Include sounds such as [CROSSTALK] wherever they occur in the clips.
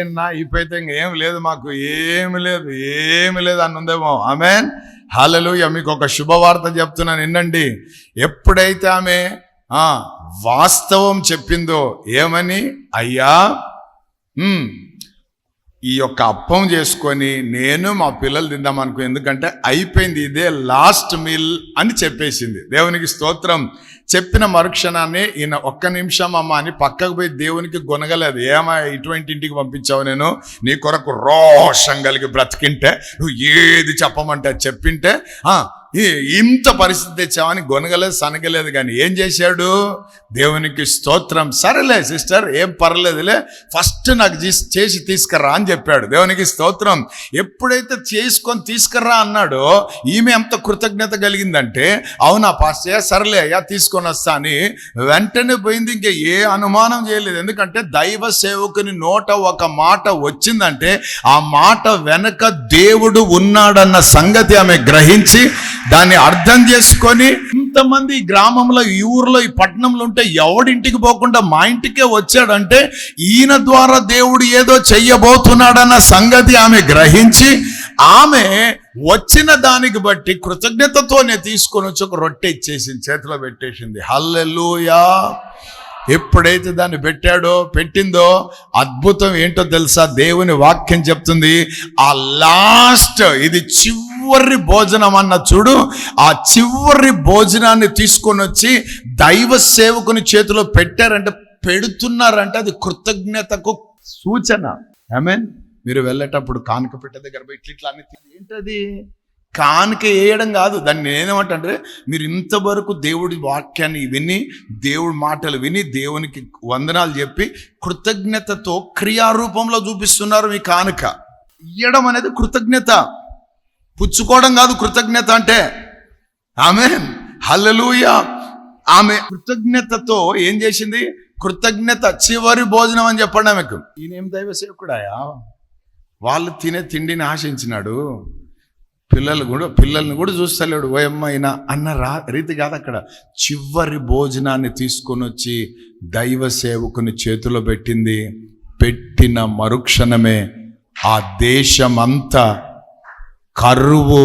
నా ఇప్పుడైతే ఇంక ఏం లేదు మాకు ఏమి లేదు ఏమి లేదు అని ఉందేమో ఆమె హలలుయ మీకు ఒక శుభవార్త చెప్తున్నాను నిన్నండి ఎప్పుడైతే ఆమె వాస్తవం చెప్పిందో ఏమని? అయ్యా ఈ యొక్క అప్పం చేసుకొని నేను మా పిల్లలు తిందాం అనుకో ఎందుకంటే అయిపోయింది ఇదే లాస్ట్ మీల్ అని చెప్పేసింది. దేవునికి స్తోత్రం. చెప్పిన మరుక్షణాన్ని ఈయన ఒక్క నిమిషం అమ్మ అని పక్కకు పోయి దేవునికి గొనగలేదు. ఏమా ఇటువంటి ఇంటికి పంపించావు నేను? నీ కొరకు రోషం కలిగి బ్రతికింటే నువ్వు ఏది చెప్పమంటే అది చెప్పింటే ఇంత పరిస్థితి తెచ్చామని గొనగలేదు సనగలేదు కానీ ఏం చేశాడు? దేవునికి స్తోత్రం. సరేలే సిస్టర్ ఏం పర్లేదులే. ఫస్ట్ నాకు చేసి తీసుకురా అని చెప్పాడు. దేవునికి స్తోత్రం. ఎప్పుడైతే చేసుకొని తీసుకురా అన్నాడో ఈమె ఎంత కృతజ్ఞత కలిగిందంటే అవునా పాస్టయ్య సరేలే అయ్యా తీసుకొని వస్తా అని వెంటనే పోయింది. ఇంకా ఏ అనుమానం చేయలేదు. ఎందుకంటే దైవ సేవకుని నోట ఒక మాట వచ్చిందంటే ఆ మాట వెనక దేవుడు ఉన్నాడన్న సంగతి ఆమె గ్రహించి దాన్ని అర్థం చేసుకొని ఇంతమంది ఈ గ్రామంలో ఈ ఊర్లో ఈ పట్టణంలో ఉంటే ఎవడింటికి పోకుండా మా ఇంటికే వచ్చాడంటే ఈయన ద్వారా దేవుడు ఏదో చెయ్యబోతున్నాడన్న సంగతి ఆమె గ్రహించి ఆమె వచ్చిన దానికి బట్టి కృతజ్ఞతతోనే తీసుకొని వచ్చి ఒక రొట్టె ఇచ్చేసింది చేతిలో పెట్టేసింది. హల్లెలూయా! ఎప్పుడైతే దాన్ని పెట్టాడో పెట్టిందో అద్భుతం ఏంటో తెలుసా? దేవుని వాక్యం చెప్తుంది ఆ లాస్ట్ ఇది చివరి భోజనం అన్న చూడు ఆ చివరి భోజనాన్ని తీసుకొని వచ్చి దైవ సేవకుని చేతిలో పెట్టారంటే పెడుతున్నారంటే అది కృతజ్ఞతకు సూచన. మీన్ మీరు వెళ్ళేటప్పుడు కానుక పెట్టే దగ్గర ఇట్లా ఇట్లా అన్ని ఏంటది? కానుక వేయడం కాదు. దాన్ని నేనేమంటే మీరు ఇంతవరకు దేవుడి వాక్యాన్ని విని దేవుడి మాటలు విని దేవునికి వందనాలు చెప్పి కృతజ్ఞతతో క్రియారూపంలో చూపిస్తున్నారు మీ కానుక. ఇయ్యడం అనేది కృతజ్ఞత. పుచ్చుకోవడం కాదు కృతజ్ఞత అంటే. ఆమె హల్లెలూయ. ఆమె కృతజ్ఞతతో ఏం చేసింది? కృతజ్ఞత చివరి భోజనం అని చెప్పండి ఆమెకు. ఈయనేం దైవ సేవకుడాయా? వాళ్ళు తినే తిండిని ఆశించినాడు. పిల్లలు కూడా పిల్లల్ని కూడా చూస్తలేడు. ఓయమ్మ అయినా అన్న రా రీతి కాదు అక్కడ. చివరి భోజనాన్ని తీసుకొని వచ్చి దైవ సేవకుని చేతిలో పెట్టింది. పెట్టిన మరుక్షణమే ఆ దేశమంతా కరువు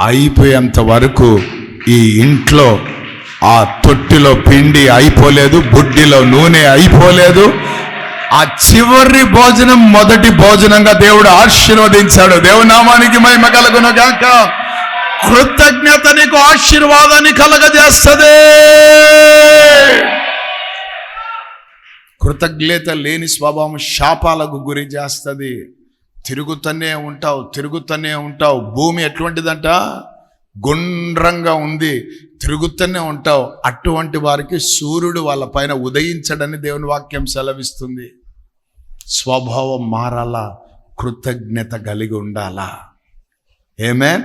అయిపోయేంత వరకు ఈ ఇంట్లో ఆ తొట్టిలో పిండి అయిపోలేదు బుడ్డిలో నూనె అయిపోలేదు. ఆ చివరి భోజనం మొదటి భోజనంగా దేవుడు ఆశీర్వదించాడు. దేవునామానికి మహిమ కలుగును గాక కృతజ్ఞత నీకు ఆశీర్వాదాన్ని కలగజేస్తుంది. కృతజ్ఞత లేని స్వభావం శాపాలకు గురి చేస్తుంది. తిరుగుతూనే ఉంటావు తిరుగుతూనే ఉంటావు. భూమి ఎటువంటిదంట? గుండ్రంగా ఉంది. తిరుగుతూనే ఉంటావు. అటువంటి వారికి సూర్యుడు వాళ్ళ పైన ఉదయించడని దేవుని వాక్యం సెలవిస్తుంది. స్వభావం మారాలా? కృతజ్ఞత కలిగి ఉండాలా? ఏమే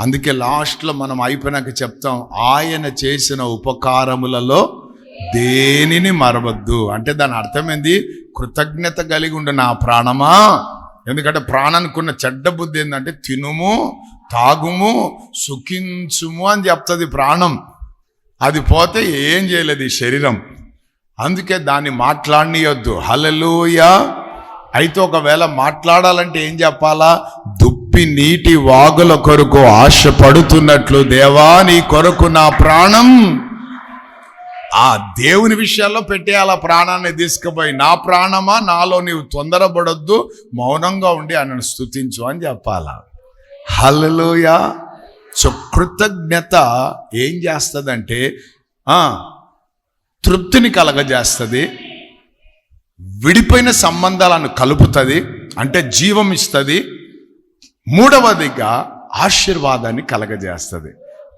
అందుకే లాస్ట్లో మనం అయిపోయినాక చెప్తాం ఆయన చేసిన ఉపకారములలో దేనిని మరవద్దు. అంటే దాని అర్థం ఏంది కృతజ్ఞత కలిగి ఉండు నా ప్రాణమా? ఎందుకంటే ప్రాణానికి చెడ్డ బుద్ధి ఏంటంటే తినుము తాగుము సుఖించుము అని చెప్తుంది ప్రాణం. అది పోతే ఏం చేయలేదు ఈ శరీరం. అందుకే దాన్ని మాట్లాడనియొద్దు. హలలుయా అయితే ఒకవేళ మాట్లాడాలంటే ఏం చెప్పాలా? దుప్పి నీటి వాగుల కొరకు ఆశ పడుతున్నట్లు దేవా నీ కొరకు నా ప్రాణం. ఆ దేవుని విషయాల్లో పెట్టేయాల ప్రాణాన్ని తీసుకుపోయి నా ప్రాణమా? నాలో నీవు తొందరపడొద్దు మౌనంగా ఉండి ఆయనను స్తుతించు అని చెప్పాలా? హల్లెలూయ. సో కృతజ్ఞత ఏం చేస్తుందంటే తృప్తిని కలగజేస్తుంది విడిపోయిన సంబంధాలను కలుపుతుంది అంటే జీవం ఇస్తుంది మూడవదిగా ఆశీర్వాదాన్ని కలగజేస్తుంది.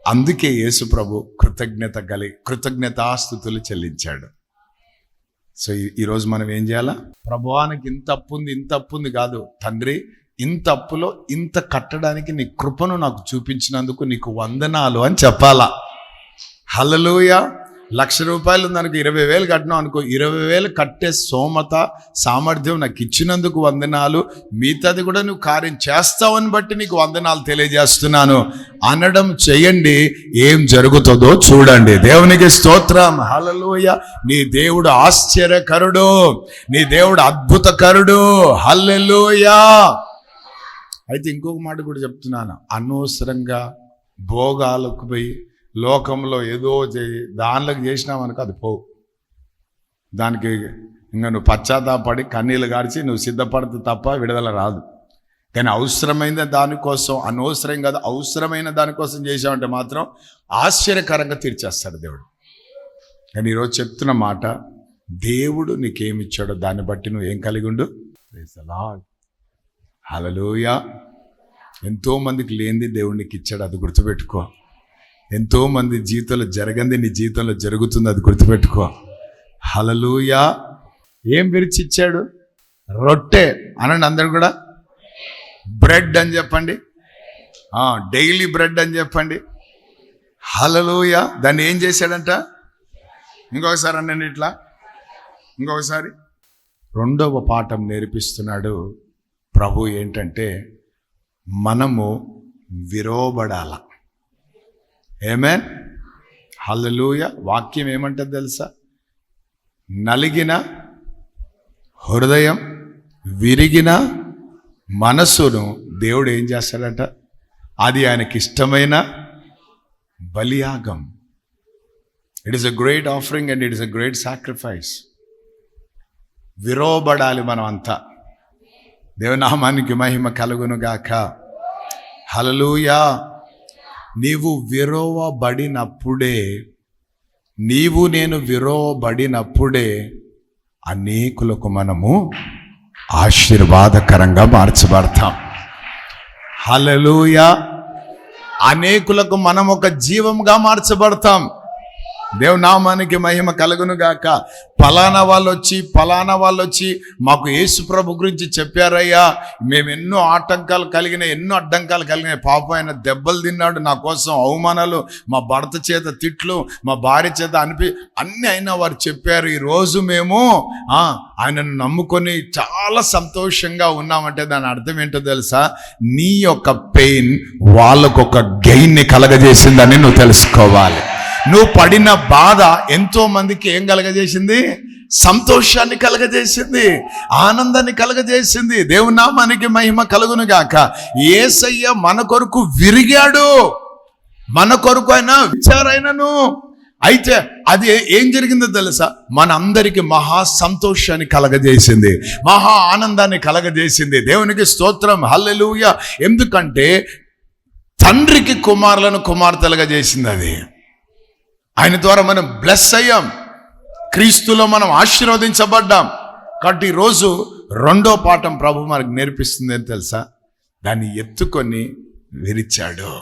అందుకే యేసు ప్రభు కృతజ్ఞత కలి కృతజ్ఞతాస్థుతులు చెల్లించాడు. సో ఈరోజు మనం ఏం చేయాలా? ప్రభువానికి ఇంత అప్పు ఉంది ఇంత అప్పు ఉంది కాదు. తండ్రి ఇంత అప్పులో ఇంత కట్టడానికి నీ కృపను నాకు చూపించినందుకు నీకు వందనాలు అని చెప్పాలా? హల్లెలూయ! లక్ష రూపాయలు దానికి ఇరవై వేలు కట్టినావు అనుకో ఇరవై వేలు కట్టే సోమత సామర్థ్యం నాకు ఇచ్చినందుకు వందనాలు. మిగతాది కూడా నువ్వు కార్యం చేస్తావని బట్టి నీకు వందనాలు తెలియజేస్తున్నాను. అనడం చేయండి ఏం జరుగుతుందో చూడండి. దేవునికి స్తోత్రం. హలలోయ నీ దేవుడు ఆశ్చర్యకరుడు. నీ దేవుడు అద్భుతకరుడు. హల్లెలూయా. అయితే ఇంకొక మాట కూడా చెప్తున్నాను. అనవసరంగా భోగాలకు పోయి లోకంలో ఏదో చేయి దానిలోకి చేసినావనుకో అది పోవు దానికి ఇంకా నువ్వు పశ్చాత్తాపడి కన్నీళ్ళు గార్చి నువ్వు సిద్ధపడితే తప్ప విడుదల రాదు. కానీ అవసరమైన దానికోసం అనవసరం కాదు అవసరమైన దానికోసం చేసామంటే మాత్రం ఆశ్చర్యకరంగా తీర్చేస్తాడు దేవుడు. కానీ ఈరోజు చెప్తున్న మాట దేవుడు నీకేమిచ్చాడో దాన్ని బట్టి నువ్వు ఏం కలిగి ఉండు? హలలోయ ఎంతోమందికి లేనిది దేవుడికి ఇచ్చాడు అది గుర్తుపెట్టుకో. ఎంతోమంది జీవితంలో జరగంది నీ జీవితంలో జరుగుతుంది అది గుర్తుపెట్టుకో. హలలుయా ఏం విరిచి ఇచ్చాడు రొట్టె. అనండి అందరు కూడా? బ్రెడ్ అని చెప్పండి. డైలీ బ్రెడ్ అని చెప్పండి. హలలుయ దాన్ని ఏం చేశాడంట? ఇంకొకసారి అనండి ఇట్లా. ఇంకొకసారి. రెండవ పాఠం నేర్పిస్తున్నాడు ప్రభు ఏంటంటే మనము విరోబడాల. ఏమేన్ హల్లెలూయ వాక్యం ఏమంటుంది తెలుసా? నలిగిన హృదయం విరిగిన మనస్సును దేవుడు ఏం చేస్తాడట? అది ఆయనకి ఇష్టమైన బలియాగం. It is a great offering and it is a great sacrifice విరోబడాలి మనం అంతా దేవనామానికి మహిమ కలుగును గాక హలలుయా నీవు విరోవబడినప్పుడే నీవు నేను విరోవబడినప్పుడే అనేకులకు మనము ఆశీర్వాదకరంగా మార్చబడతాం. హలలుయా అనేకులకు మనం ఒక జీవంగా మార్చబడతాం. దేవునామానికి మహిమ కలుగును గాక. పలానా వాళ్ళు వచ్చి పలానా వాళ్ళు వచ్చి మాకు యేసు ప్రభు గురించి చెప్పారయ్యా. మేము ఎన్నో ఆటంకాలు కలిగిన ఎన్నో అడ్డంకాలు కలిగిన పాపం ఆయన దెబ్బలు తిన్నాడు నా కోసం. అవమానాలు మా భర్త చేత తిట్లు మా భార్య చేత అనిపి అన్ని అయినా వారు చెప్పారు. ఈరోజు మేము ఆయనను నమ్ముకొని చాలా సంతోషంగా ఉన్నామంటే దాని అర్థం ఏంటో తెలుసా? నీ యొక్క పెయిన్ వాళ్ళకు ఒక గెయిన్ని కలగజేసిందని నువ్వు తెలుసుకోవాలి. నువ్వు పడిన బాధ ఎంతో మందికి ఏం కలగజేసింది? సంతోషాన్ని కలగజేసింది ఆనందాన్ని కలగజేసింది. దేవునామానికి మహిమ కలుగును గాక. ఏసయ్య మన కొరకు విరిగాడు. మన కొరకు అయినా విచారైనను. అయితే అది ఏం జరిగిందో తెలుసా? మన మహా సంతోషాన్ని కలగజేసింది. మహా ఆనందాన్ని కలగజేసింది. దేవునికి స్తోత్రం. హల్లెలూయ. ఎందుకంటే తండ్రికి కుమారులను కుమార్తెలుగా చేసింది అది. ఆయన ద్వారా మనం బ్లెస్ అయ్యాం. క్రీస్తులో మనం ఆశీర్వదించబడ్డాం. కాబట్టి ఈరోజు రెండో పాఠం ప్రభు మనకు నేర్పిస్తుంది అని తెలుసా? దాన్ని ఎత్తుకొని విరిచాడు.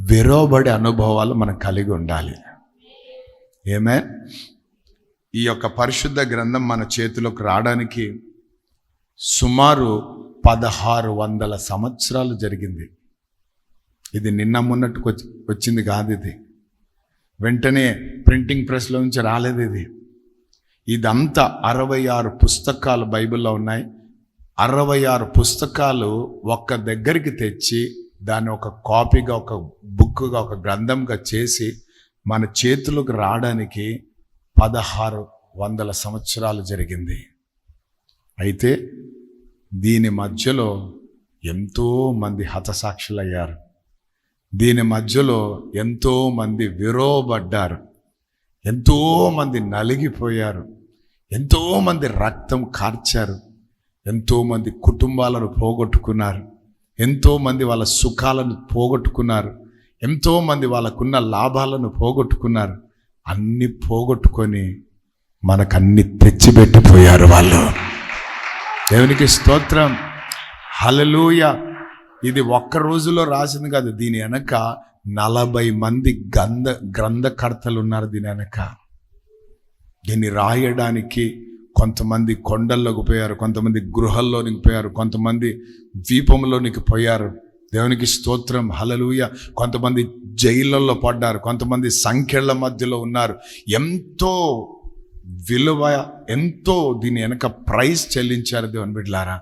విరోబడి అనుభవాలు మనం కలిగి ఉండాలి. ఏమే ఈ యొక్క పరిశుద్ధ గ్రంథం మన చేతిలోకి రావడానికి సుమారు పదహారు వందల సంవత్సరాలు జరిగింది. ఇది నిన్న మొన్నట్టుకు వచ్చి వచ్చింది కాదు ఇది. వెంటనే ప్రింటింగ్ ప్రెస్లో నుంచి రాలేదు ఇది. ఇదంతా అరవై ఆరు పుస్తకాలు బైబిల్లో ఉన్నాయి. అరవై ఆరు పుస్తకాలు ఒక్క దగ్గరికి తెచ్చి దాన్ని ఒక కాపీగా ఒక బుక్గా ఒక గ్రంథంగా చేసి మన చేతులకు రావడానికి పదహారు వందల సంవత్సరాలు జరిగింది. అయితే దీని మధ్యలో ఎంతో మంది హతసాక్షులయ్యారు. దీని మధ్యలో ఎంతోమంది విరోబడ్డారు. ఎంతోమంది నలిగిపోయారు. ఎంతోమంది రక్తం కార్చారు. ఎంతోమంది కుటుంబాలను పోగొట్టుకున్నారు. ఎంతోమంది వాళ్ళ సుఖాలను పోగొట్టుకున్నారు. ఎంతోమంది వాళ్ళకున్న లాభాలను పోగొట్టుకున్నారు. అన్ని పోగొట్టుకొని మనకన్ని తెచ్చిపెట్టిపోయారు వాళ్ళు. దేవునికి స్తోత్రం. హలలుయ ఇది ఒక్క రోజులో రాసింది కాదు. దీని వెనక నలభై మంది గంధ గ్రంథకర్తలు ఉన్నారు దీని వెనక. దీన్ని రాయడానికి కొంతమంది కొండల్లోకి పోయారు కొంతమంది గృహల్లోనికి పోయారు కొంతమంది ద్వీపంలోనికి పోయారు. దేవునికి స్తోత్రం హలలుయ కొంతమంది జైళ్ళల్లో పడ్డారు కొంతమంది సంఖ్యల మధ్యలో ఉన్నారు. ఎంతో విలువ ఎంతో దీని వెనక ప్రైజ్ చెల్లించారు దేవుని బిడ్డలారా.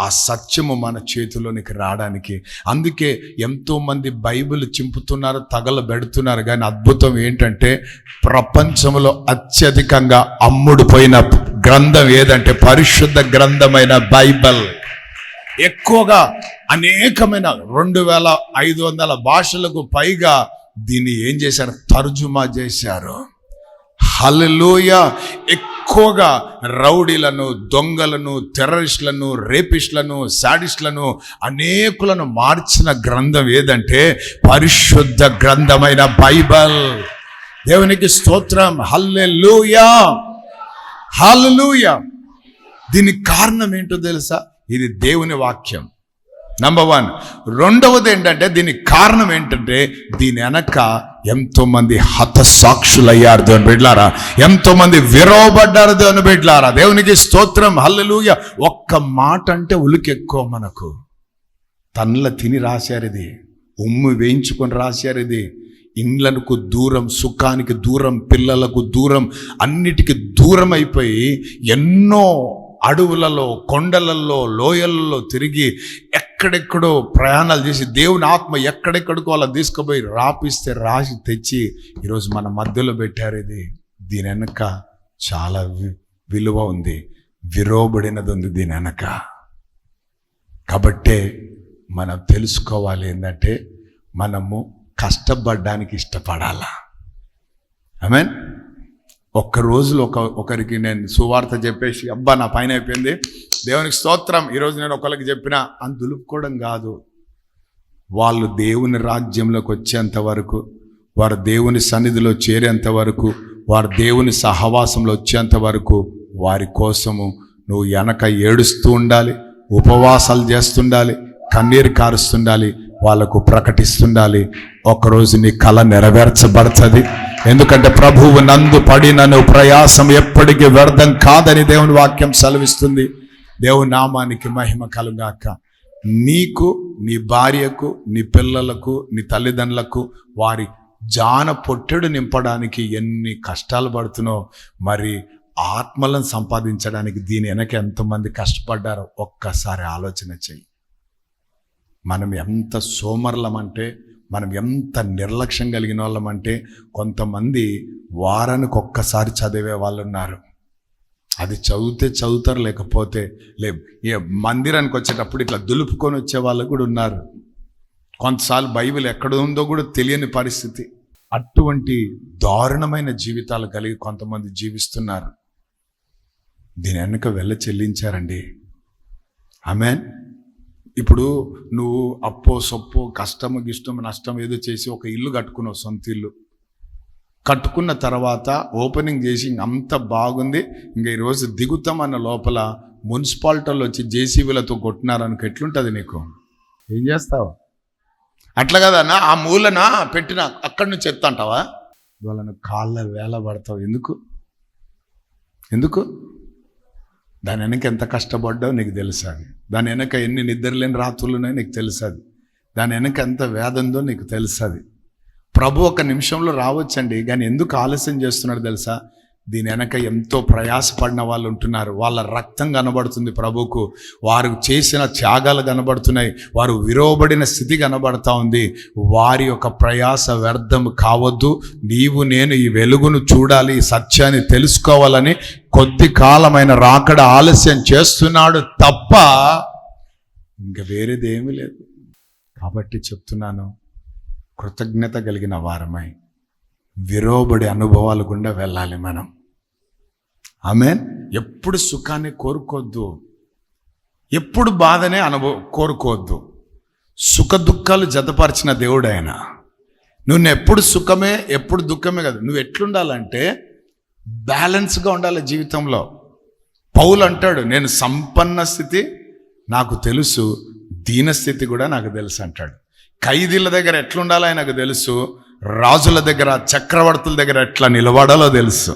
ఆ సత్యము మన చేతిలోనికి రావడానికి. అందుకే ఎంతో మంది బైబిల్ చింపుతున్నారు తగలబెడుతున్నారు. కానీ అద్భుతం ఏంటంటే ప్రపంచంలో అత్యధికంగా అమ్ముడుపోయిన గ్రంథం ఏదంటే పరిశుద్ధ గ్రంథమైన బైబిల్. ఎక్కువగా అనేకమైన రెండు వేల ఐదు వందల భాషలకు పైగా దీన్ని ఏం చేశారు? తర్జుమా చేశారు. హలలోయ ఎక్కువగా రౌడీలను దొంగలను టెర్రరిస్టులను రేపిస్టులను శాడిస్టులను అనేకులను మార్చిన గ్రంథం ఏదంటే పరిశుద్ధ గ్రంథమైన బైబల్. దేవునికి స్తోత్రం. హల్లెలూయా. హల్లెలూయా. దీనికి కారణం ఏంటో తెలుసా? ఇది దేవుని వాక్యం. Number one. రెండవది ఏంటంటే దీనికి కారణం ఏంటంటే దీని వెనక ఎంతో మంది హతసాక్షులయ్యారు దేవుని బిడ్లారా ఎంతో మంది విరవబడ్డారు దేవుని బిడ్లారా దేవునికి స్తోత్రం. హల్లెలూయ. ఒక్క మాట అంటే ఉలికెక్కువ మనకు. తన్ల తిని రాశారు ఇది ఉమ్ము వేయించుకొని రాశారు ఇది ఇండ్లకు దూరం సుఖానికి దూరం పిల్లలకు దూరం అన్నిటికీ దూరం అయిపోయి ఎన్నో అడవులలో కొండలలో లోయలలో తిరిగి ఎక్కడెక్కడో ప్రయాణాలు చేసి దేవుని ఆత్మ ఎక్కడెక్కడికో అలా తీసుకుపోయి రాపిస్తే రాసి తెచ్చి ఈరోజు మన మధ్యలో పెట్టారు ఇది. దీని వెనక చాలా వి- విలువ ఉంది. విరోబడినది ఉంది దీని వెనక. కాబట్టే మనం తెలుసుకోవాలి ఏంటంటే మనము కష్టపడడానికి ఇష్టపడాలా. మీన్ ఒక్క రోజులో ఒక ఒకరికి నేను సువార్త చెప్పేసి అబ్బా నా పైన అయిపోయింది. దేవునికి స్తోత్రం. ఈరోజు నేను ఒకరికి చెప్పిన అని దులుపుకోవడం కాదు. వాళ్ళు దేవుని రాజ్యంలోకి వచ్చేంత వరకు వారు దేవుని సన్నిధిలో చేరేంత వరకు వారు దేవుని సహవాసంలో వచ్చేంత వరకు వారి కోసము నువ్వు వెనక ఏడుస్తూ ఉండాలి ఉపవాసాలు చేస్తుండాలి కన్నీరు కారుస్తుండాలి వాళ్ళకు ప్రకటిస్తుండాలి. ఒకరోజు నీ కళ నెరవేర్చబడుతుంది. ఎందుకంటే ప్రభువు నందు పడినను ప్రయాసం ఎప్పటికీ వ్యర్థం కాదని దేవుని వాక్యం సెలవిస్తుంది. దేవుని నామానికి మహిమ కలుగాక. నీకు నీ భార్యకు నీ పిల్లలకు నీ తల్లిదండ్రులకు వారి జాన పొట్టెడు నింపడానికి ఎన్ని కష్టాలు పడుతున్నో మరి ఆత్మలను సంపాదించడానికి దీని వెనక ఎంతమంది కష్టపడ్డారో ఒక్కసారి ఆలోచన చెయ్యి. మనం ఎంత సోమర్లమంటే మనం ఎంత నిర్లక్ష్యం కలిగిన వాళ్ళమంటే కొంతమంది వారానికి ఒక్కసారి చదివే వాళ్ళు ఉన్నారు అది చదివితే చదువుతారు లేకపోతే లే ఏ మందిరానికి వచ్చేటప్పుడు ఇట్లా దులుపుకొని వచ్చే వాళ్ళు కూడా ఉన్నారు. కొంతసార్లు బైబిల్ ఎక్కడ ఉందో కూడా తెలియని పరిస్థితి. అటువంటి దారుణమైన జీవితాలు కలిగి కొంతమంది జీవిస్తున్నారు. దీని వెనుక వెళ్ళ చెల్లించారండి. ఆమెన్. ఇప్పుడు నువ్వు అప్పో సొప్పో కష్టము గిష్టము నష్టం ఏదో చేసి ఒక ఇల్లు కట్టుకున్నావు సొంత ఇల్లు. కట్టుకున్న తర్వాత ఓపెనింగ్ చేసి ఇంక అంత బాగుంది. ఇంకా ఈరోజు దిగుతామన్న లోపల మున్సిపాలిటీలో వచ్చి జేసీబీలతో కొట్టినారనుకో ఎట్లుంటుంది నీకు? ఏం చేస్తావు? అట్లా కదన్నా ఆ మూలన పెట్టిన అక్కడి నుంచి ఎత్తంటావా? వాళ్ళను కాళ్ళ వేల పడతావు. ఎందుకు? ఎందుకు? దాని వెనక ఎంత కష్టపడ్డావు నీకు తెలుసాది దాని వెనక ఎన్ని నిద్రలేని రాత్రులు ఉన్నాయో నీకు తెలుసాది దాని వెనక ఎంత వేదందో నీకు తెలుసాది ప్రభు ఒక నిమిషంలో రావచ్చండి కానీ ఎందుకు ఆలస్యం చేస్తున్నాడు తెలుసా? దీని వెనక ఎంతో ప్రయాసపడిన వాళ్ళు ఉంటున్నారు. వాళ్ళ రక్తం కనబడుతుంది ప్రభుకు వారు చేసిన త్యాగాలు కనబడుతున్నాయి. వారు విరోబడిన స్థితి కనబడతా ఉంది. వారి యొక్క ప్రయాస వ్యర్థం కావద్దు. నీవు నేను ఈ వెలుగును చూడాలి ఈ సత్యాన్ని తెలుసుకోవాలని కొద్ది కాలమైన రాకడ ఆలస్యం చేస్తున్నాడు తప్ప ఇంకా వేరేది ఏమీ లేదు. కాబట్టి చెప్తున్నాను కృతజ్ఞత కలిగిన వారమై విరోబడి అనుభవాలు గుండా వెళ్ళాలి మనం. ఆమె ఎప్పుడు సుఖాన్ని కోరుకోవద్దు. ఎప్పుడు బాధనే అనుభవ కోరుకోవద్దు. సుఖ దుఃఖాలు జతపరిచిన దేవుడు ఆయన నువ్వు ఎప్పుడు సుఖమే ఎప్పుడు దుఃఖమే కదా. నువ్వు ఎట్లుండాలంటే బ్యాలెన్స్గా ఉండాలి జీవితంలో. పౌలు అంటాడు నేను సంపన్న స్థితి నాకు తెలుసు దీనస్థితి కూడా నాకు తెలుసు అంటాడు. ఖైదీల దగ్గర ఎట్లుండాలో ఆయనకు తెలుసు రాజుల దగ్గర చక్రవర్తుల దగ్గర ఎట్లా నిలబడాలో తెలుసు.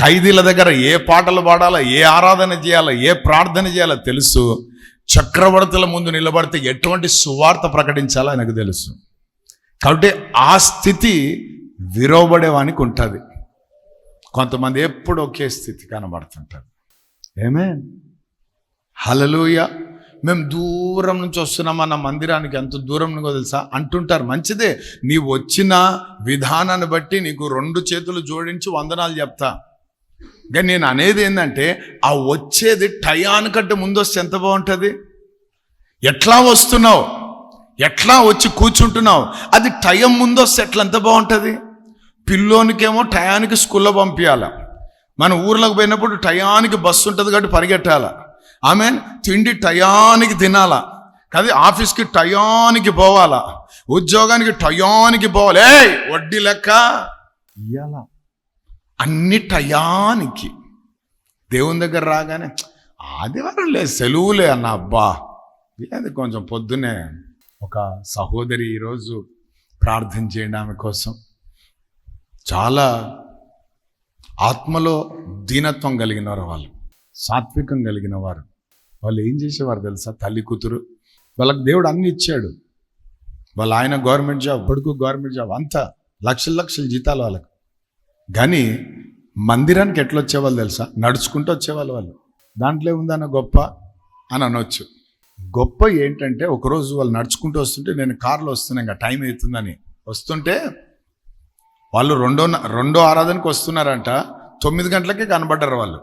ఖైదీల దగ్గర ఏ పాటలు పాడాలో ఏ ఆరాధన చేయాలో ఏ ప్రార్థన చేయాలో తెలుసు. చక్రవర్తుల ముందు నిలబడితే ఎటువంటి సువార్త ప్రకటించాలో ఆయనకు తెలుసు. కాబట్టి ఆ స్థితి విరవబడేవానికి ఉంటుంది. కొంతమంది ఎప్పుడు ఒకే స్థితి కనబడుతుంటారు. ఏమే హలలుయ మేము దూరం నుంచి వస్తున్నాం అన్న మందిరానికి ఎంత దూరం నుంచో తెలుసా? అంటుంటారు మంచిదే. నీ వచ్చిన విధానాన్ని బట్టి నీకు రెండు చేతులు జోడించి వందనాలు చెప్తా. కానీ నేను అనేది ఏంటంటే ఆ వచ్చేది టయానికంటే ముందు వస్తే ఎంత బాగుంటుంది? ఎట్లా వస్తున్నావు? ఎట్లా వచ్చి కూర్చుంటున్నావు? అది టైం ముందు వస్తే ఎట్లా ఎంత బాగుంటుంది? పిల్లోనికేమో టయానికి స్కూల్లో పంపించాల మన ఊర్లోకి పోయినప్పుడు టయానికి బస్సు ఉంటుంది కాబట్టి పరిగెట్టాలి. ఆమె తిండి టయానికి తినాలా. కాదు ఆఫీస్కి టయానికి పోవాలా. ఉద్యోగానికి టయానికి పోవాలి. వడ్డీ లెక్క? ఇయ్యాలా. అన్ని టయానికి. దేవుని దగ్గర రాగానే ఆదివారం లేదు సెలవులే అన్న అబ్బా. లేదు కొంచెం పొద్దునే ఒక సహోదరి ఈరోజు ప్రార్థన చేయండి ఆమె కోసం. చాలా ఆత్మలో దీనత్వం కలిగిన వారు వాళ్ళు సాత్వికం కలిగిన వారు. వాళ్ళు ఏం చేసేవారు తెలుసా? తల్లి కూతురు. వాళ్ళకి దేవుడు అన్ని ఇచ్చాడు. వాళ్ళ ఆయన గవర్నమెంట్ జాబ్ కొడుకు గవర్నమెంట్ జాబ్ అంతా లక్షల లక్షల జీతాలు వాళ్ళకి. కానీ మందిరానికి ఎట్లా వచ్చేవాళ్ళు తెలుసా? నడుచుకుంటూ వచ్చేవాళ్ళు వాళ్ళు. దాంట్లో ఉందన్న గొప్ప అని అనొచ్చు. గొప్ప ఏంటంటే ఒకరోజు వాళ్ళు నడుచుకుంటూ వస్తుంటే నేను కార్లో వస్తున్నా ఇంకా టైం అవుతుందని. వస్తుంటే వాళ్ళు రెండో రెండో ఆరాధనకు వస్తున్నారంట. తొమ్మిది గంటలకే కనబడ్డారు వాళ్ళు.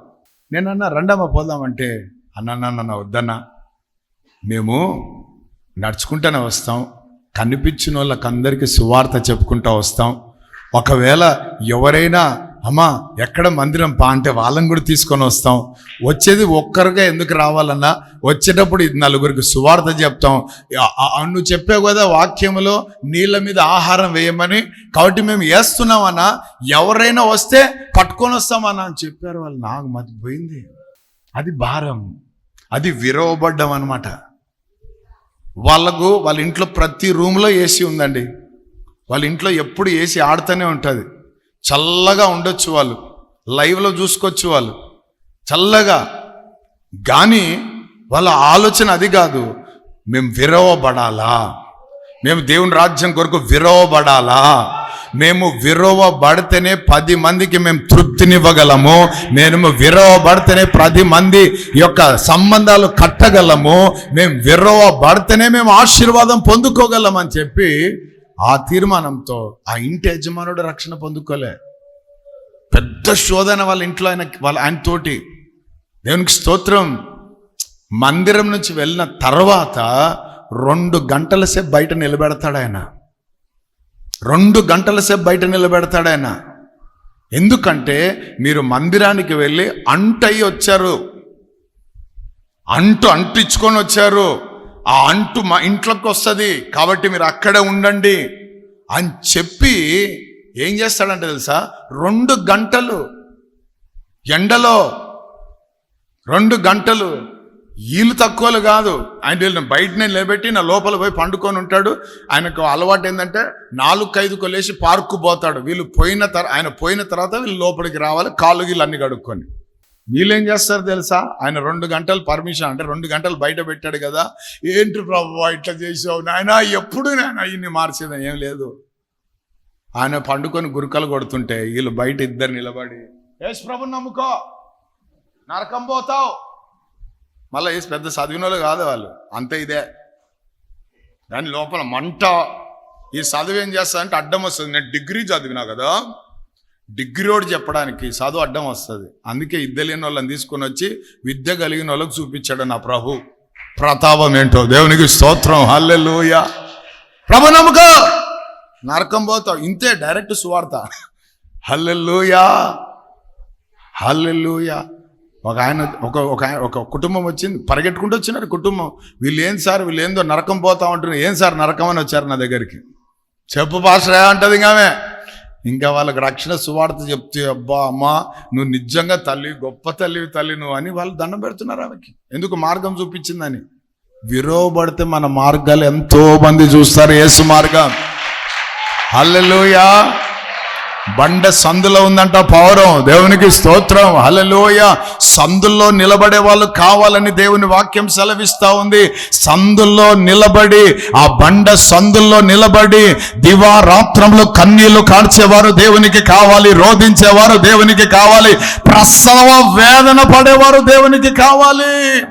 నేను అన్న రండమ్మ పోదామంటే అన్న వద్దన్నా. మేము నడుచుకుంటూనే వస్తాం. కనిపించిన వాళ్ళకి అందరికీ సువార్త చెప్పుకుంటూ వస్తాం. ఒకవేళ ఎవరైనా అమ్మా ఎక్కడ మందిరం పా అంటే వాళ్ళని కూడా తీసుకొని వస్తాం. వచ్చేది ఒక్కరుగా ఎందుకు రావాలన్నా వచ్చేటప్పుడు ఇది నలుగురికి సువార్త చెప్తాం. నువ్వు చెప్పావు కదా వాక్యంలో నీళ్ళ మీద ఆహారం వేయమని. కాబట్టి మేము వేస్తున్నామన్నా ఎవరైనా వస్తే పట్టుకొని వస్తామన్నా అని చెప్పారు వాళ్ళు. నాకు మతిపోయింది అది భారం. అది విరవబడ్డం అనమాట వాళ్ళకు వాళ్ళ ఇంట్లో ప్రతి రూమ్లో ఏసీ ఉందండి. వాళ్ళ ఇంట్లో ఎప్పుడు ఏసీ ఆడుతూనే ఉంటుంది. చల్లగా ఉండొచ్చు వాళ్ళు. లైవ్లో చూసుకోవచ్చు వాళ్ళు. చల్లగా. కానీ వాళ్ళ ఆలోచన అది కాదు. మేము విరవబడాలా? మేము దేవుని రాజ్యం కొరకు విరవబడాలా? మేము విరవబడితేనే పది మందికి మేము తృప్తినివ్వగలము. మేము విరవబడితేనే పది మంది యొక్క సంబంధాలు కట్టగలము. మేము విరవబడితేనే మేము ఆశీర్వాదం పొందుకోగలం అని చెప్పి ఆ తీర్మానంతో ఆ ఇంటి యజమానుడు రక్షణ పొందుకోలే. పెద్ద శోధన వాళ్ళ ఇంట్లో ఆయన వాళ్ళ ఆయన తోటి. దేవునికి స్తోత్రం. మందిరం నుంచి వెళ్ళిన తర్వాత రెండు గంటల సేపు బయట నిలబెడతాడు ఆయన. రెండు గంటల సేపు బయట నిలబెడతాడు ఆయన. ఎందుకంటే మీరు మందిరానికి వెళ్ళి అంటయి వచ్చారు. అంటు అంటించుకొని వచ్చారు. ఆ అంటు మా ఇంట్లోకి వస్తుంది. కాబట్టి మీరు అక్కడే ఉండండి. అని చెప్పి ఏం చేస్తాడంటే తెలుసా? రెండు గంటలు ఎండలో రెండు గంటలు వీళ్ళు తక్కువలు కాదు. ఆయన వీళ్ళని బయటనే నిలబెట్టి నా లోపల పోయి పండుకొని ఉంటాడు. ఆయనకు అలవాటు ఏంటంటే నాలుగు ఐదు కొలేసి పార్కు పోతాడు. వీళ్ళు పోయిన తర్వాత ఆయన పోయిన తర్వాత వీళ్ళు లోపలికి రావాలి కాళ్ళు గీళ్ళు అన్ని కడుక్కొని. వీళ్ళేం చేస్తారు తెలుసా? ఆయన రెండు గంటలు పర్మిషన్ అంటే రెండు గంటలు బయట పెట్టాడు కదా. ఏంటి ప్రభు ఇట్లా చేసావు నాయన? ఎప్పుడు నాయన ఇన్ని మార్చేదని ఏం లేదు. ఆయన పండుకొని గురుకలు కొడుతుంటే వీళ్ళు బయట ఇద్దరు నిలబడి యేసు ప్రభు నమ్ముకో. నరకం పోతావు. మళ్ళీ వేసి పెద్ద చదివిన వాళ్ళు కాదు వాళ్ళు. అంతే ఇదే. దాని లోపల మంట. ఈ చదువు ఏం చేస్తానంటే అడ్డం వస్తుంది. నేను డిగ్రీ చదివినా కదా డిగ్రీ ఒకటి చెప్పడానికి చదువు అడ్డం వస్తుంది. అందుకే ఇద్దరు లేని వాళ్ళని తీసుకొని వచ్చి విద్య కలిగిన వాళ్ళకి చూపించాడు నా ప్రభు. ప్రతాపం ఏంటో? దేవునికి స్తోత్రం. హల్లెలూయ. ప్రభు నమ్మకం. నరకం పోతావు. ఇంతే డైరెక్ట్ సువార్త. హల్లెలూయా. హల్లెలూయా. ఒక ఆయన ఒక ఒక ఆయన- ఒక కుటుంబం వచ్చింది. పరిగెట్టుకుంటూ వచ్చినారు కుటుంబం. వీళ్ళు ఏం సార్ వీళ్ళు ఏందో నరకం పోతా ఉంటున్నారు. ఏం సార్ నరకం అని వచ్చారు నా దగ్గరికి? చెప్పు పాస్టర్ అంటది ఇంకామే ఇంకా వాళ్ళకి రక్షణ సువార్త చెప్తే అబ్బా అమ్మా నువ్వు నిజంగా తల్లి గొప్ప తల్లి తల్లి నువ్వు అని వాళ్ళు దండం పెడుతున్నారు ఆమెకి. ఎందుకు మార్గం చూపించిందని? విరోబడితే మన మార్గాలు ఎంతో మంది చూస్తారు. యేసు మార్గం. అల్లెలుయా బండ సందులో ఉందంట పౌరం. దేవునికి స్తోత్రం. హలలోయ సందుల్లో నిలబడే వాళ్ళు కావాలని దేవుని వాక్యం సెలవిస్తా ఉంది. సందుల్లో నిలబడి ఆ బండ సందుల్లో నిలబడి దివారాత్రంలో కన్నీళ్ళు కార్చేవారు దేవునికి కావాలి రోధించేవారు దేవునికి కావాలి ప్రసవ వేదన పడేవారు దేవునికి కావాలి.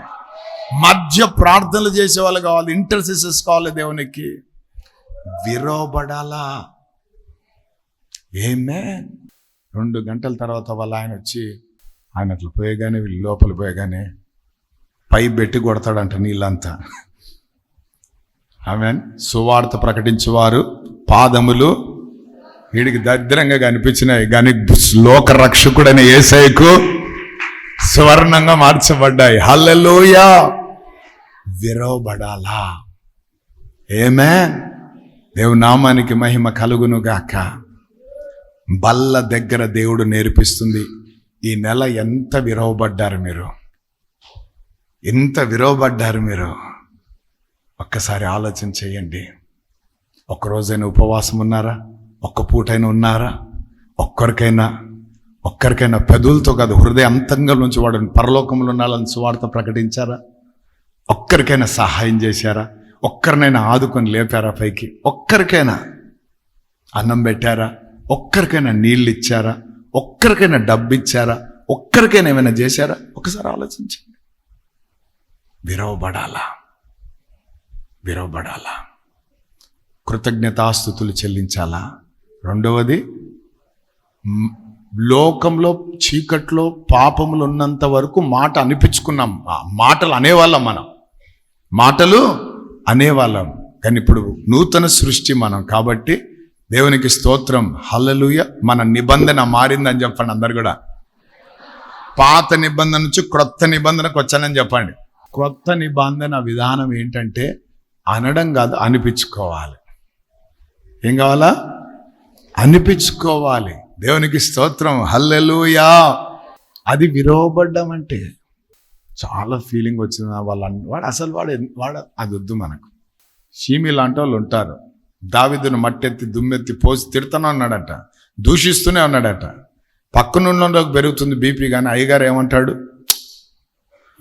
మధ్య ప్రార్థనలు చేసే వాళ్ళు కావాలి ఇంటర్సెసెస్ కావాలి దేవునికి. విరోబడాలా? ఏమే రెండు గంటల తర్వాత వాళ్ళ ఆయన వచ్చి ఆయన అట్లా పోయగానే వీళ్ళు లోపల పోయగానే పై బెట్టి కొడతాడంట నీళ్ళంతా. ఆమె సువార్త ప్రకటించేవారు పాదములు వీడికి దరిద్రంగా కనిపించినాయి కానీ లోక రక్షకుడైన ఏసైకు స్వర్ణంగా మార్చబడ్డాయి. హల్లెలూయా విరవబడాలా ఏమే దేవు నామానికి మహిమ కలుగును గాక బల్ల దగ్గర దేవుడు నేర్పిస్తుంది. ఈ నెల ఎంత విరవబడ్డారు మీరు? ఎంత విరవబడ్డారు మీరు? ఒక్కసారి ఆలోచన చేయండి. ఒక్కరోజైనా ఉపవాసం ఉన్నారా? ఒక్క పూటైనా ఉన్నారా? ఒక్కరికైనా? ఒక్కరికైనా పెదులతో కాదు హృదయ అంతంగా నుంచి వాడు పరలోకంలో ఉండాలని సువార్త ప్రకటించారా? ఒక్కరికైనా సహాయం చేశారా? ఒక్కరినైనా ఆదుకొని లేపారా పైకి? ఒక్కరికైనా అన్నం పెట్టారా? ఒక్కరికైనా నీళ్ళు ఇచ్చారా ఒక్కరికైనా డబ్బు ఇచ్చారా ఒక్కరికైనా ఏమైనా చేశారా? ఒకసారి ఆలోచించండి. విరవబడాలా? విరవబడాలా? కృతజ్ఞతాస్థుతులు చెల్లించాలా? రెండవది లోకంలో చీకట్లో పాపములు ఉన్నంత వరకు మాట అనిపించుకున్నాం. మాటలు అనేవాళ్ళం మనం. మాటలు అనేవాళ్ళం. కానీ ఇప్పుడు నూతన సృష్టి మనం. కాబట్టి దేవునికి స్తోత్రం. హల్లెలూయ. మన నిబంధన మారిందని చెప్పండి అందరు కూడా. పాత నిబంధన నుంచి క్రొత్త నిబంధనకు వచ్చానని చెప్పండి. క్రొత్త నిబంధన విధానం ఏంటంటే అనడం కాదు అనిపించుకోవాలి. ఏం కావాలా? అనిపించుకోవాలి. దేవునికి స్తోత్రం. హల్లెలుయా. అది విరవబడ్డం అంటే చాలా ఫీలింగ్ వచ్చింది. వాళ్ళ వాడు అసలు వాడు వాడు అది వద్దు మనకు. షీమి లాంటి వాళ్ళు ఉంటారు. దావిదును మట్టెత్తి దుమ్మెత్తి పోసి తిడతాను ఉన్నాడట దూషిస్తూనే ఉన్నాడట. పక్కనున్నోళ్ళకి పెరుగుతుంది బీపీ కానీ అయ్యగారు ఏమంటాడు?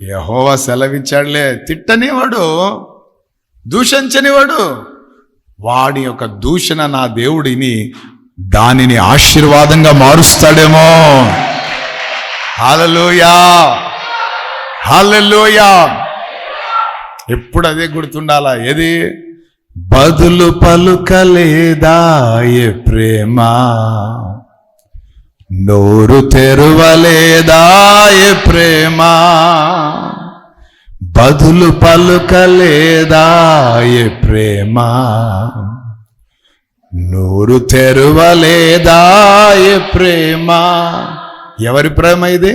యహోవా సెలవిచ్చాడులే తిట్టనివాడు దూషించనివాడు. వాడి యొక్క దూషణ నా దేవుడిని దానిని ఆశీర్వాదంగా మారుస్తాడేమో. హాలలోయా హాలలోయా ఎప్పుడు అదే గుర్తుండాలా? ఏది? బదులు పలుకలేదా ఏ ప్రేమ? నోరు తెరవలేదా ఏ ప్రేమ? బదులు పలుకలేదా ఏ ప్రేమ? నోరు తెరవలేదా ఏ ప్రేమ? ఎవరి ప్రేమ ఇది?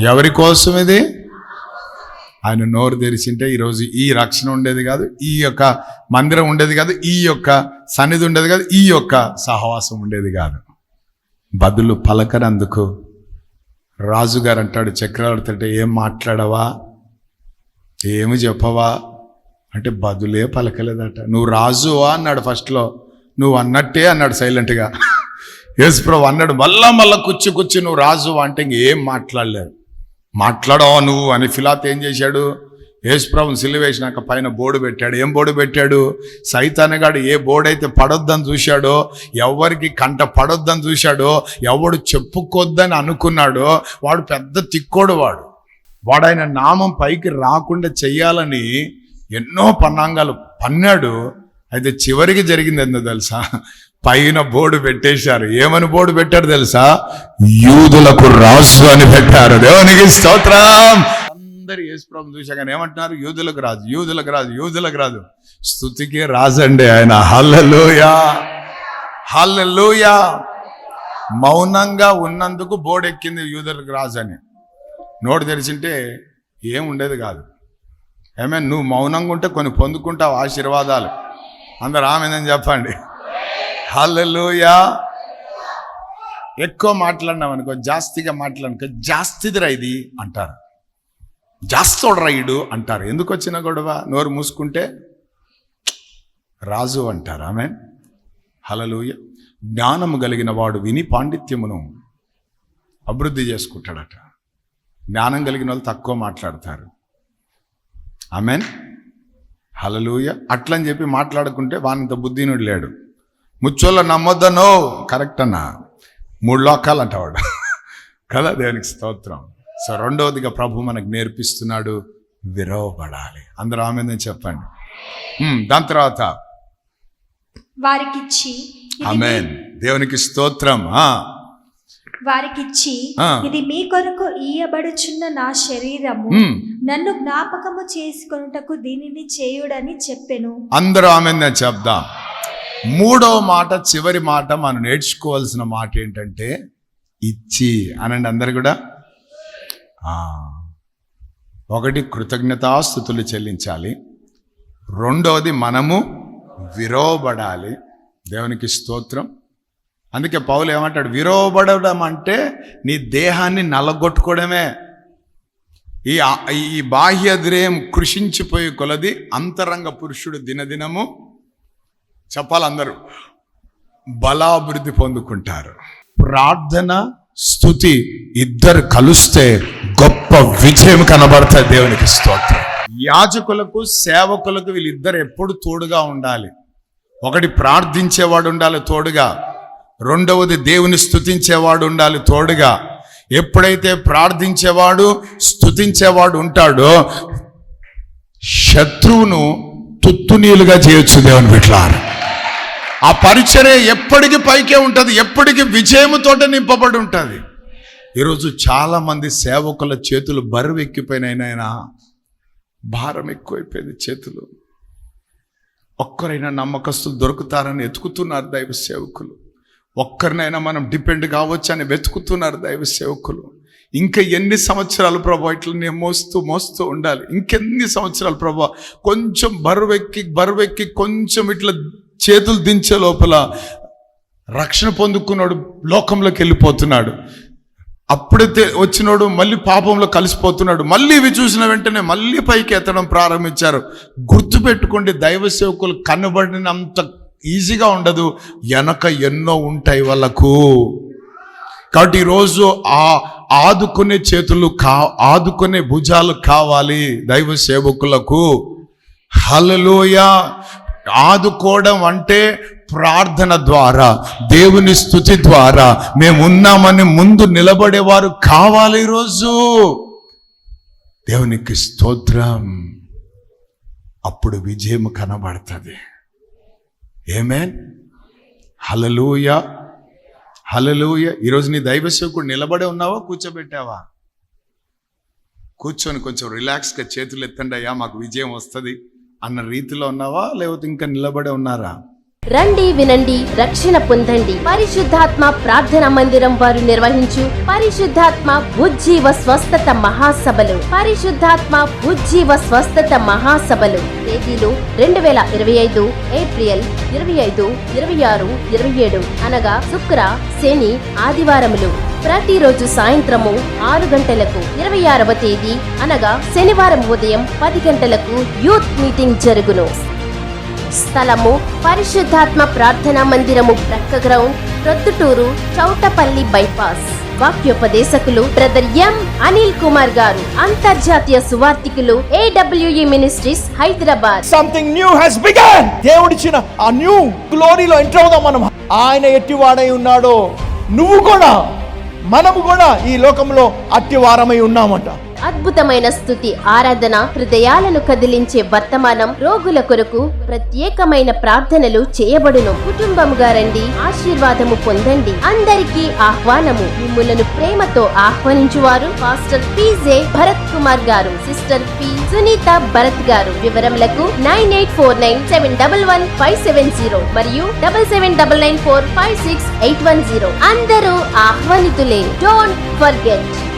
ఎవరి కోసం ఇది? ఆయన నోరు తెరిచింటే ఈరోజు ఈ రక్షణ ఉండేది కాదు ఈ యొక్క మందిరం ఉండేది కాదు ఈ యొక్క సన్నిధి ఉండేది కాదు ఈ యొక్క సహవాసం ఉండేది కాదు. బదులు పలకనందుకు రాజుగారు అంటాడు చక్రవర్తి అంటే ఏం మాట్లాడవా? ఏమి చెప్పవా? అంటే బదులే పలకలేదట. నువ్వు రాజువా? అన్నాడు ఫస్ట్లో నువ్వు అన్నట్టే అన్నాడు సైలెంట్గా [LAUGHS] యేసుప్రభు అన్నాడు మళ్ళా మళ్ళా కుచ్చి కుచ్చి నువ్వు రాజువా? అంటే ఇంకేం మాట్లాడలేదు. మాట్లాడవా నువ్వు అని ఫిలాత్ ఏం చేశాడు? యేసుప్రభుని సిలివేసినాక పైన బోర్డు పెట్టాడు. ఏం బోర్డు పెట్టాడు? సైతానగాడు ఏ బోర్డు అయితే పడొద్దని చూశాడో ఎవరికి కంట పడొద్దని చూశాడో ఎవడు చెప్పుకోద్దని అనుకున్నాడో వాడు పెద్ద తిక్కోడు వాడు. వాడు ఆయన నామం పైకి రాకుండా చెయ్యాలని ఎన్నో పన్నాంగాలు పన్నాడు. అయితే చివరికి జరిగింది ఏందో తెలుసా? పైన బోర్డు పెట్టేశారు. ఏమని బోర్డు పెట్టారు తెలుసా? యూదులకు రాజు అని పెట్టారు. దేవునికి స్తోత్రం. అందరు యేసుప్రభు చూశాక ఏమంటున్నారు? యూదులకు రాజు యూదులకు రాజు యూదులకు రాజు. స్థుతికి రాజు అండి ఆయన. హల్లలోయా. హల్లలోయా. మౌనంగా ఉన్నందుకు బోర్డు ఎక్కింది యూదులకు రాజు అని. నోటు తెరిచింటే ఏం ఉండేది కాదు. ఏమే? నువ్వు మౌనంగా ఉంటే కొన్ని పొందుకుంటావు ఆశీర్వాదాలు. అందరు ఆమెదని చెప్పండి. హలలుయా ఎక్కువ మాట్లాడినాం అనుకో జాస్తిగా మాట్లాడనుకో జాస్తిదిరా ఇది అంటారు. జాస్తోడ్రా ఇడు అంటారు. ఎందుకు వచ్చిన గొడవ? నోరు మూసుకుంటే రాజు అంటారు. ఆమె హలలుయ జ్ఞానము కలిగిన వాడు విని పాండిత్యమును అభివృద్ధి చేసుకుంటాడట. జ్ఞానం కలిగిన వాళ్ళు తక్కువ మాట్లాడతారు. ఆమెన్ హలలుయ అట్లని చెప్పి మాట్లాడుకుంటే వానింత బుద్ధినుడు లేడు. ముచ్చోళ్ళ నమ్మొద్దనో? కరెక్ట్ అన్న. మూడు లోకాలు అంటవాడు. కదా దేవునికి స్తోత్రం. సో రెండవదిగా ప్రభు మనకు నేర్పిస్తున్నాడు విరవబడాలి అందరూ ఆమె చెప్పండి. దాని తర్వాత వారికిచ్చి ఆమెన్ దేవునికి స్తోత్రం. ఆ, వారికిచ్చి. ఇది మీ కొరకు ఈయబడుచున్న నా శరీరము. నన్ను జ్ఞాపకము చేసుకొనుటకు దీనిని చేయుడని చెప్పెను. అందరూ ఆమె చెప్దాం. మూడో మాట చివరి మాట మనం నేర్చుకోవాల్సిన మాట ఏంటంటే ఇచ్చి అనండి అందరు కూడా. ఒకటి కృతజ్ఞతాస్థుతులు చెల్లించాలి. రెండవది మనము విరోబడాలి. దేవునికి స్తోత్రం. అందుకే పౌలు ఏమంటాడు విరోబడడం అంటే నీ దేహాన్ని నలగొట్టుకోవడమే. ఈ ఈ బాహ్య ద్రయం కృషించిపోయే కొలది అంతరంగ పురుషుడు దినదినము చెప్పాలి అందరూ బలాభివృద్ధి పొందుకుంటారు. ప్రార్థన స్థుతి ఇద్దరు కలిస్తే గొప్ప విజయం కనబడతాయి దేవునికి స్తోత్రం. యాజకులకు సేవకులకు వీళ్ళిద్దరు ఎప్పుడు తోడుగా ఉండాలి. ఒకటి ప్రార్థించేవాడు ఉండాలి తోడుగా రెండవది దేవుని స్తుతించేవాడు ఉండాలి తోడుగా. ఎప్పుడైతే ప్రార్థించేవాడు స్తుతించేవాడు ఉంటాడో శత్రువును తుత్తునీలుగా చేయొచ్చు దేవుని బిడ్డలారా. ఆ పరిచర్య ఎప్పటికీ పైకే ఉంటుంది ఎప్పటికీ విజయముతోట నింపబడి ఉంటుంది. ఈరోజు చాలామంది సేవకుల చేతులు బరువు ఎక్కిపోయినాయినా భారం ఎక్కువైపోయింది చేతులు. ఒక్కరైనా నమ్మకస్తులు దొరుకుతారని వెతుకుతున్నారు దైవ సేవకులు. ఒక్కరినైనా మనం డిపెండ్ కావచ్చు అని వెతుకుతున్నారు దైవ సేవకులు. ఇంకా ఎన్ని సంవత్సరాలు ప్రభా ఇట్లా నేను మోస్తూ మోస్తూ ఉండాలి? ఇంకెన్ని సంవత్సరాలు ప్రభా? కొంచెం బరువెక్కి బరువెక్కి కొంచెం ఇట్లా చేతులు దించే లోపల రక్షణ పొందుకున్నాడు లోకంలోకి వెళ్ళిపోతున్నాడు. అప్పుడైతే వచ్చినోడు మళ్ళీ పాపంలో కలిసిపోతున్నాడు. మళ్ళీ ఇవి చూసిన వెంటనే మళ్ళీ పైకి ఎత్తడం ప్రారంభించారు. గుర్తుపెట్టుకోండి దైవ సేవకులు కనబడినంత ఈజీగా ఉండదు. వెనక ఎన్నో ఉంటాయి వాళ్ళకు. కాబట్టి ఈరోజు ఆ ఆదుకునే చేతులు కా ఆదుకునే భుజాలు కావాలి దైవ సేవకులకు. హలలోయ ఆదుకోవడం అంటే ప్రార్థన ద్వారా దేవుని స్థుతి ద్వారా మేము ఉన్నామని ముందు నిలబడేవారు కావాలి ఈరోజు. దేవునికి స్తోత్రం. అప్పుడు విజయం కనబడుతుంది. ఏమేన్ హలలుయ హలలోయ ఈరోజు నీ దైవ సేవకుడు నిలబడే ఉన్నావా? కూర్చోబెట్టావా? కూర్చొని కొంచెం రిలాక్స్గా చేతులు ఎత్తండి అయ్యా మాకు విజయం వస్తుంది అన్న రీతిలో ఉన్నావా? లేకపోతే ఇంకా నిలబడే ఉన్నారా? రండి వినండి రక్షణ పొందండి. పరిశుద్ధాత్మ ప్రార్థన మందిరం వారు నిర్వహించు పరిశుద్ధాత్మ ఉజ్జీవ స్వస్థత మహాసభలు. పరిశుద్ధాత్మ ఉజ్జీవ స్వస్థత మహాసభలు. తేదీలు రెండు వేల ఇరవై ఐదు ఏప్రిల్ ఇరవై ఐదు ఇరవై ఆరు ఇరవై ఏడు అనగా శుక్ర శని ఆదివారములు. ప్రతిరోజు సాయంత్రము ఆరు గంటలకు ఇరవై ఆరవ తేదీ అనగా శనివారం ఉదయం పది గంటలకు యూత్ మీటింగ్ జరుగును. స్థలము పరిశుద్ధాత్మ ప్రార్థనా మందిరము ప్రక్క గ్రౌండ్ ప్రొద్దుటూరు చౌటపల్లి బైపాస్. వాక్యోపదేశకులు బ్రదర్ ఎం అనిల్ కుమార్ గారు అంతర్జాతీయ సువార్థికులు AWE ministries Hyderabad. Something new he's begun దేవుడిచ్చిన ఆ న్యూ గ్లోరీలో ఎంటర్ అవుదాం మనం. ఆయన ఎట్టివాడై ఉన్నాడో నువ్వు కూడా మనము కూడా ఈ లోకంలో అట్టివారమై ఉన్నామంట. అద్భుతమైన స్థుతి ఆరాధన హృదయాలను కదిలించే వర్తమానం రోగుల కొరకు ప్రత్యేకమైన ప్రార్థనలు చేయబడును. కుటుంబముగా రండి ఆశీర్వాదము పొందండి. అందరికీ ఆహ్వానము. మిమ్మలను ప్రేమతో ఆహ్వానించువారు pastor P J Bharat Kumar garu sister P. Sunitha Bharat garu. వివరములకు nine eight four nine seven double one five seven zero మరియు double seven double nine four five six eight one zero. అందరూ ఆహ్వానితులే. Don't forget.